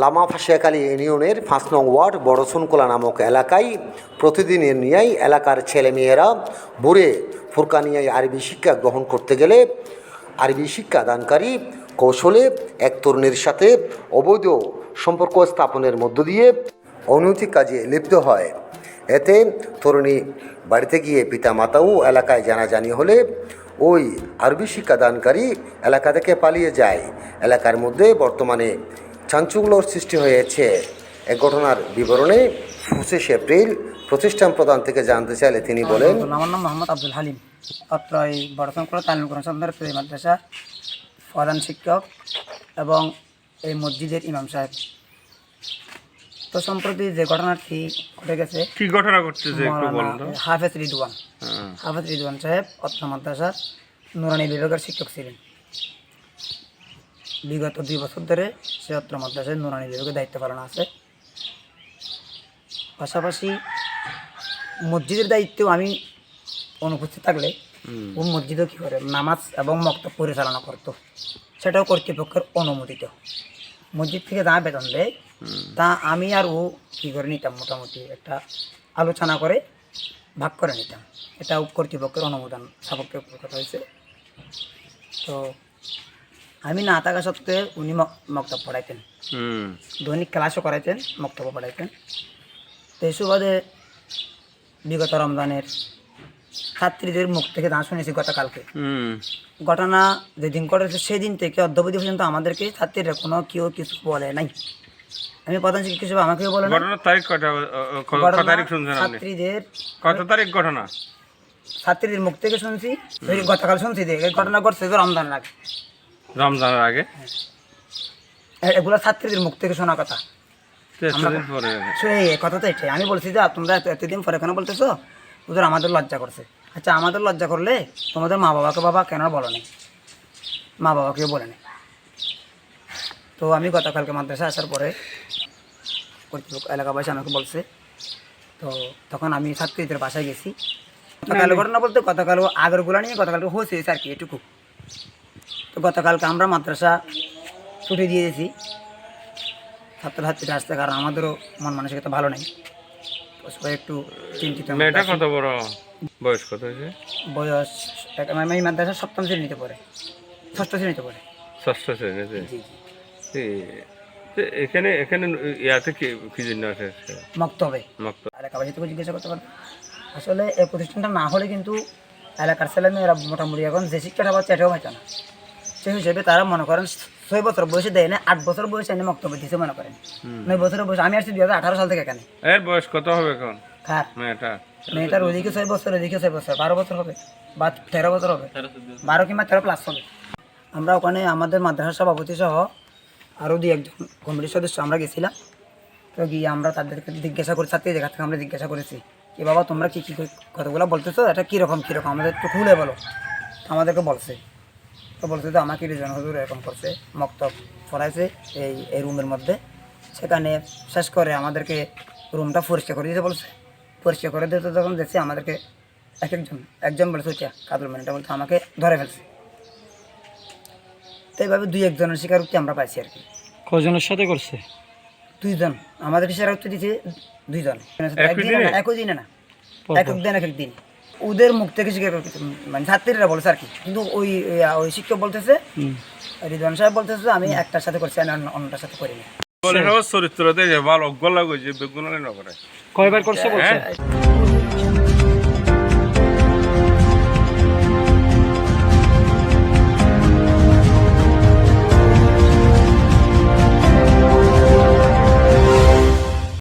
লামা ফাঁসিয়াখালী ইউনিয়নের পাঁচ নং ওয়ার্ড বড়সুনকোলা নামক এলাকায় প্রতিদিনের নিয়াই এলাকার ছেলেমেয়েরা বুড়ে ফুরকানিয়ায় আরবি শিক্ষা গ্রহণ করতে গেলে আরবি শিক্ষা দানকারী কৌশলে এক তরুণীর সাথে অবৈধ সম্পর্ক স্থাপনের মধ্য দিয়ে অনৈতিক কাজে লিপ্ত হয়। এতে তরুণী বাড়িতে গিয়ে পিতা মাতাও এলাকায় জানাজানি হলে ওই আরবি শিক্ষাদানকারী এলাকা থেকে পালিয়ে যায়। এলাকার মধ্যে বর্তমানে চাঞ্চল্যর সৃষ্টি হয়েছে। এ ঘটনার বিবরণে পঁচিশে এপ্রিল প্রতিষ্ঠান প্রধান থেকে জানতে চাইলে তিনি বলেন আমার নাম মোহাম্মদ আব্দুল হালিম। অত্র এই বড়সংকর তালিম করণ সন্ধার মাদ্রাসা প্রধান শিক্ষক এবং এই মসজিদের ইমাম সাহেব। তো সম্প্রতি যে ঘটনাটি ঘটে গেছে কি ঘটনা ঘটতেছে একটু বলুন হাফেজ রিদওয়ান। হ্যাঁ। হাফেজ রিদওয়ান সাহেব অত্র মাদ্রাসার নুরানি বিভাগের শিক্ষক ছিলেন। বিগত দুই বছর ধরে সে অত্র মাদ্রাসায় নুরানি বিভাগের দায়িত্ব পালন আছে। পাশাপাশি মসজিদের দায়িত্ব আমি অনুপস্থিত থাকলে ও মসজিদও কী করে? নামাজ এবং মক্তব পরিচালনা করতো। সেটাও কর্তৃপক্ষের অনুমোদিত। মসজিদ থেকে যা বেতন দেয় তা আমি আর ও কী করে নিতাম? মোটামুটি একটা আলোচনা করে ভাগ করে নিতাম। এটাও কর্তৃপক্ষের অনুমোদন সাপেক্ষে কথা হয়েছে। তো আমি না থাকা সত্ত্বেও উনি মক- মক্তব পড়াইতেন। দৈনিক ক্লাসও করাইতেন বক্তব্য পড়াইতেন। তো এই সুবাদে বিগত রমজানের ছাত্রীদের মুখ থেকে দাঁড় শুনেছি গতকালকে। ঘটনা যেদিন ঘটেছে সেদিন থেকে অদ্যবধি পর্যন্ত আমাদেরকে ছাত্রীরা কোনো কেউ কিছু বলে নাই। আমি প্রধান শিক্ষক হিসেবে আমাকেও বলে ঘটনার তারিখ কটা তারিখ শুনছেন ছাত্রীদের কত তারিখ ঘটনা? ছাত্রীদের মুখ থেকে শুনছি গতকাল শুনছি যে ঘটনা ঘটছে তো রমজানের আগে। রমজানের আগে। এগুলো ছাত্রীদের মুখ থেকে শোনা কথা। কথা তো এটাই। আমি বলছি যে তোমরা এতদিন পরে কেন বলতেছো? ওদের আমাদের লজ্জা করছে। আচ্ছা আমাদের লজ্জা করলে তোমাদের মা বাবাকে বাবা কেন বলো নি মা বাবাকেও বলে নি তো আমি গতকালকে মাদ্রাসা আসার পরে কর্তৃপক্ষ এলাকাবাসী আমাকে বলছে। তো তখন আমি ছাত্রীদের বাসায় গেছি। গতকাল ঘটনা বলতে গতকাল আগেরগুলো নিয়ে গতকালকে হয়েছে আর কি এটুকু। তো গতকালকে আমরা মাদ্রাসা ছুটি দিয়ে দিয়েছি। ছাত্রছাত্রীরা আসতে কারণ আমাদেরও মন মানসিকতা ভালো নেই। সবাই একটু চিন্তিত। মেয়েটা কত বড়? বয়স কত হয়েছে? বয়স আমি এই মাদ্রাসা সপ্তম শ্রেণীতে পড়ে। ষষ্ঠ শ্রেণীতে পড়ে। ষষ্ঠ শ্রেণীতে? এখানে এখানে ইয়াতে কি কি জন্য মক্তবে। এলাকাবাসী থেকে জিজ্ঞাসা করতে পারেন আসলে এই প্রতিষ্ঠানটা না হলে কিন্তু এলাকার ছেলে মেয়েরা মোটামুটি এখন যে শিক্ষাটা পাচ্ছে এটাও পাইতো না। সেই হিসেবে তারা মনে করেন ছয় বছর বয়সে দেয় না আট বছর বয়সে এনে বক্তব্য দিতে মনে করেন। নয় বছরের বয়সে আমি আসছি দুই হাজার আঠারো সাল থেকে এখানে। এর বয়স কত হবে এখন? খার মেয়েটা মেয়েটার ওদিকে ছয় বছর ওদিকে ছয় বছর বারো বছর হবে বা তেরো বছর হবে। বারো কিংবা তেরো প্লাস হবে। আমরা ওখানে আমাদের মাদ্রাসার সভাপতি সহ আরও দুই একজন কমিটির সদস্য আমরা গেছিলাম। তো গিয়ে আমরা তাদেরকে জিজ্ঞাসা করি ছাত্রীদের কাছ থেকে আমরা জিজ্ঞাসা করেছি কি বাবা তোমরা কী কী কথাগুলো বলতেছো? এটা কীরকম কীরকম? আমাদের একটু খুলে বলো। আমাদেরকে বলছে। তো বলছে যে আমাকে রিজন হুজুর এরকম করছে মক্তব পড়াইছে এই এই রুমের মধ্যে। সেখানে শেষ করে আমাদেরকে রুমটা পরিষ্কার করে দিতে বলছে। পরিষ্কার করে দিতে যখন দেখছি আমাদেরকে এক একজন একজন বলছে ওইটা কাদুল মানিটা বলছে আমাকে ধরে ফেলছে। তো এইভাবে দুই একজনের স্বীকারোক্তি আমরা পাইছি আর কি। কজনের সাথে করছে? দুইজন আমাদের স্বীকারোক্তি দিয়েছে দুইজন। একদিনে একই দিনে না এক এক দিন এক এক দিন। ওদের মুখ থেকে শিখে মানে ছাত্রীরা বলছে আর কি। কিন্তু ওই ওই- শিক্ষক বলতেছে রিদন সাহেব বলতেছে যে আমি একটার সাথে করছি আমি অন্য- অন্যটার সাথে করিনি। বলে সব চরিত্র দেখে ভালো অজ্ঞ লাগে যে বেগুন কয়বার করছে বলছে? হ্যাঁ।